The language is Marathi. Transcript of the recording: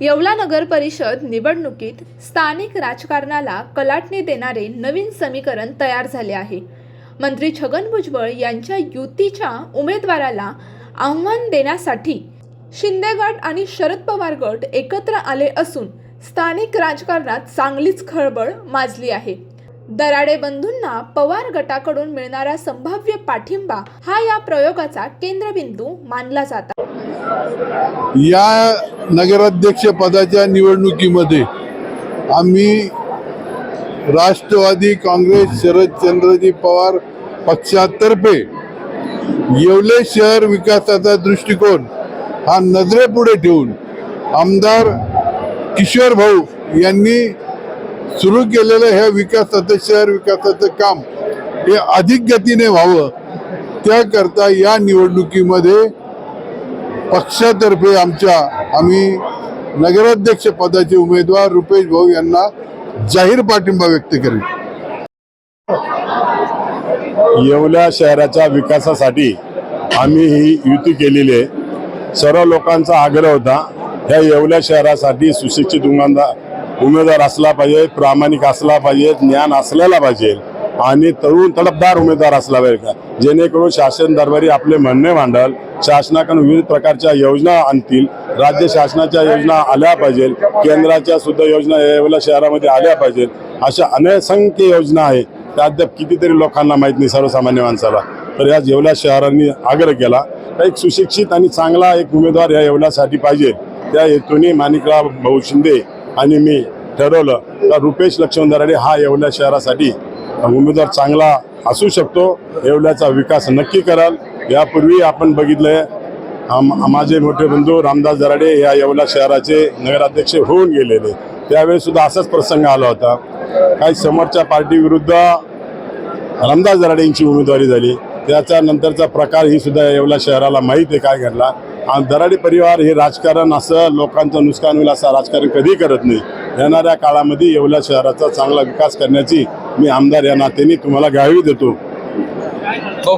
येवला नगर परिषद निवडणुकीत स्थानिक राजकारणाला कलाटणी देणारे नवीन समीकरण तयार झाले आहे. मंत्री छगन भुजबळ यांच्या युतीच्या उमेदवाराला आव्हान देण्यासाठी शिंदे गट आणि शरद पवार गट एकत्र आले असून स्थानिक राजकारणात चांगलीच खळबळ माजली आहे. दराडे बंधूंना पवार गटाकडून मिळणारा संभाव्य पाठिंबा हा या प्रयोगाचा केंद्रबिंदू मानला जात. या नगराध्यक्ष पदाच्या निवडणुकीमध्ये आम्ही राष्ट्रवादी काँग्रेस शरदचंद्रजी पवार पक्षातर्फे येवले शहर विकासाचा दृष्टिकोन हा नजरेपुढे ठेवून आमदार किशोर भाऊ यांनी सुरू केलेलं ह्या विकासाचं शहर विकासाचं काम हे अधिक गतीने व्हावं त्याकरता या निवडणुकीमध्ये पक्षातर्फे आमच्या आम्ही नगराध्यक्ष पदाचे उमेदवार रुपेश भाऊ यांना जाहीर पाठिंबा व्यक्त करेल येवल्या शहराच्या विकासासाठी आम्ही ही युती केलेली आहे. सर्व लोकांचा आग्रह होता ह्या येवल्या शहरासाठी सुशिक्षित उमेदवार उमेदवार असला पाहिजे प्रामाणिक असला पाहिजे ज्ञान असलेला पाहिजे. आणि तरुण तडपदार उमेदवार असला पाहिजे का. जेणेकरून शासन दरबारी आपले म्हणणे मांडल शासनाकडून विविध प्रकारच्या योजना आणतील राज्य शासनाच्या योजना आल्या पाहिजे केंद्राच्या सुद्धा योजना यावेळेला शहरामध्ये आल्या पाहिजेत अशा अनेसंख्य योजना आहेत. त्या अद्याप कितीतरी लोकांना माहीत नाही सर्वसामान्य माणसाला. तर या येवला शहरांनी आग्रह केला तर एक सुशिक्षित आणि चांगला एक उमेदवार या येवल्यासाठी पाहिजे. त्या हेतूने माणिकराव भाऊ शिंदे आणि मी ठरवलं तर रुपेश लक्ष्मण दराडे हा येवल्या शहरासाठी उमेदवार चांगला असू शकतो येवल्याचा विकास नक्की कराल. यापूर्वी आपण बघितलंय आम- माझे मोठे बंधू रामदास दराडे या येवला शहराचे नगराध्यक्ष होऊन गेलेले. त्यावेळी सुद्धा असाच प्रसंग आला होता. काही समोरच्या पार्टी विरुद्ध रामदास दराडे यांची उमेदवारी झाली. त्याच्या नंतरचा प्रकार ही सुद्धा येवला शहराला माहीत आहे काय घडला. आणि दराडे परिवार हे राजकारण असं लोकांचं नुकसान होईल असं राजकारण कधी करत नाही. येणाऱ्या काळामध्ये येवला शहराचा चांगला विकास करण्याची मी आमदार या नात्याने तुम्हाला गावी देतो. हो.